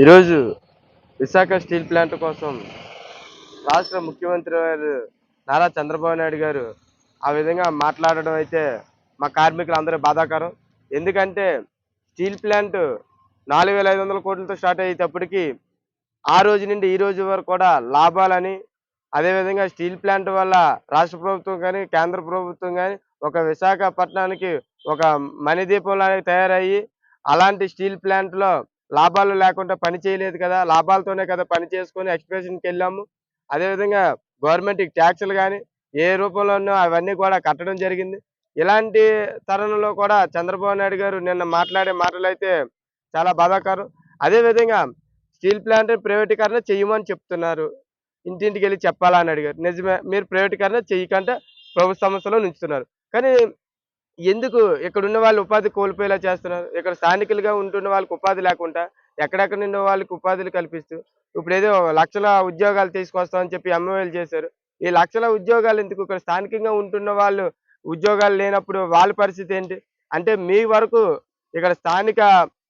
ఈరోజు Visakha steel plant కోసం రాష్ట్ర ముఖ్యమంత్రి గారు నారా చంద్రబాబు నాయుడు గారు ఆ విధంగా మాట్లాడడం అయితే మా కార్మికులందరూ బాధాకరం. ఎందుకంటే స్టీల్ ప్లాంట్ నాలుగు వేల ఐదు వందల కోట్లతో స్టార్ట్ అయ్యేటప్పటికి ఆ రోజు నుండి ఈ రోజు వరకు కూడా లాభాలని అదేవిధంగా స్టీల్ ప్లాంట్ వల్ల రాష్ట్ర ప్రభుత్వం కానీ కేంద్ర ప్రభుత్వం కానీ ఒక విశాఖపట్నానికి ఒక మణిదీపంలాగా తయారయ్యి అలాంటి స్టీల్ ప్లాంట్లో లాభాలు లేకుండా పని చేయలేదు కదా లాభాలతోనే కదా పని చేసుకొని ఎక్స్ప్రెషన్కి వెళ్ళాము. అదేవిధంగా గవర్నమెంట్ ట్యాక్సులు కానీ ఏ రూపంలోనూ అవన్నీ కూడా కట్టడం జరిగింది. ఇలాంటి తరుణంలో కూడా చంద్రబాబు నాయుడు గారు నిన్న మాట్లాడే మాటలు అయితే చాలా బాధాకరం. అదేవిధంగా స్టీల్ ప్లాంట్ ప్రైవేటీకరణ చెయ్యమని చెప్తున్నారు. ఇంటింటికి వెళ్ళి చెప్పాలని అడిగారు. నిజమే మీరు ప్రైవేటీకరణ చెయ్యకంటే ప్రభుత్వ సంస్థలో ఉంచుతున్నారు కానీ ఎందుకు ఇక్కడ ఉన్న వాళ్ళు ఉపాధి కోల్పోయేలా చేస్తున్నారు? ఇక్కడ స్థానికులుగా ఉంటున్న వాళ్ళకి ఉపాధి లేకుండా ఎక్కడెక్కడ ఉన్న వాళ్ళకి ఉపాధులు కల్పిస్తూ ఇప్పుడు ఏదో లక్షల ఉద్యోగాలు తీసుకొస్తామని చెప్పి ఎంఓఏలు చేశారు. ఈ లక్షల ఉద్యోగాలు ఎందుకు? ఇక్కడ స్థానికంగా ఉంటున్న వాళ్ళు ఉద్యోగాలు లేనప్పుడు వాళ్ళ పరిస్థితి ఏంటి? అంటే మీ వరకు ఇక్కడ స్థానిక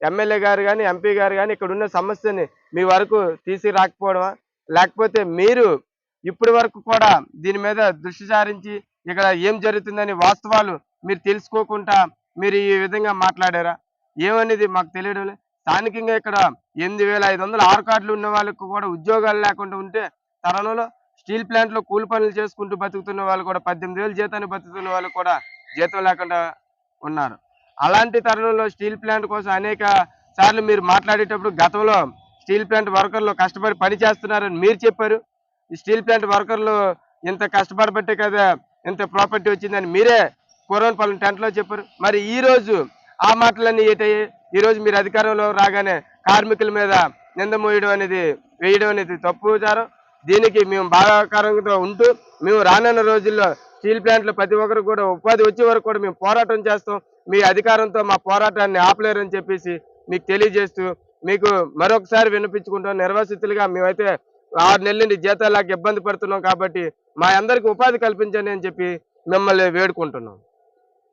ఎమ్మెల్యే గారు కానీ ఎంపీ గారు కానీ ఇక్కడ ఉన్న సమస్యని మీ వరకు తీసుకురాకపోవడమా లేకపోతే మీరు ఇప్పటి వరకు కూడా దీని మీద దృష్టి సారించి ఇక్కడ ఏం జరుగుతుందని వాస్తవాలు మీరు తెలుసుకోకుండా మీరు ఈ విధంగా మాట్లాడారా? ఏమనేది మాకు తెలియడం స్థానికంగా ఇక్కడ ఎనిమిది వేల ఐదు వందల ఆరు కార్డులు ఉన్న వాళ్ళకు కూడా ఉద్యోగాలు లేకుండా ఉంటే తరుణంలో స్టీల్ ప్లాంట్లో కూలి పనులు చేసుకుంటూ బతుకుతున్న వాళ్ళు కూడా పద్దెనిమిది వేలు జీతాన్ని బతుకుతున్న వాళ్ళు కూడా జీతం లేకుండా ఉన్నారు. అలాంటి తరుణంలో స్టీల్ ప్లాంట్ కోసం అనేక సార్లు మీరు మాట్లాడేటప్పుడు గతంలో స్టీల్ ప్లాంట్ వర్కర్లు కష్టపడి పని చేస్తున్నారని మీరు చెప్పారు. ఈ స్టీల్ ప్లాంట్ వర్కర్లు ఇంత కష్టపడబట్టే కదా ఇంత ప్రాపర్టీ వచ్చిందని మీరే కూరవనపాలెం టెంట్ టెంట్లో చెప్పారు. మరి ఈ రోజు ఆ మాటలన్నీ ఏటయ్యాయి? ఈరోజు మీరు అధికారంలో రాగానే కార్మికుల మీద నింద మోయడం అనేది వేయడం అనేది తప్పు విచారం. దీనికి మేము బాధాకరంగా ఉంటూ మేము రానున్న రోజుల్లో స్టీల్ ప్లాంట్లు ప్రతి ఒక్కరు కూడా ఉపాధి వచ్చే వరకు కూడా మేము పోరాటం చేస్తాం. మీ అధికారంతో మా పోరాటాన్ని ఆపలేరని చెప్పేసి మీకు తెలియజేస్తూ మీకు మరొకసారి వినిపించుకుంటాం నిర్వాసితులుగా మేమైతే ఆరు నెలల నుండి జీతాలకు ఇబ్బంది పడుతున్నాం కాబట్టి మా అందరికి ఉపాధి కల్పించండి అని చెప్పి మిమ్మల్ని వేడుకుంటున్నాం.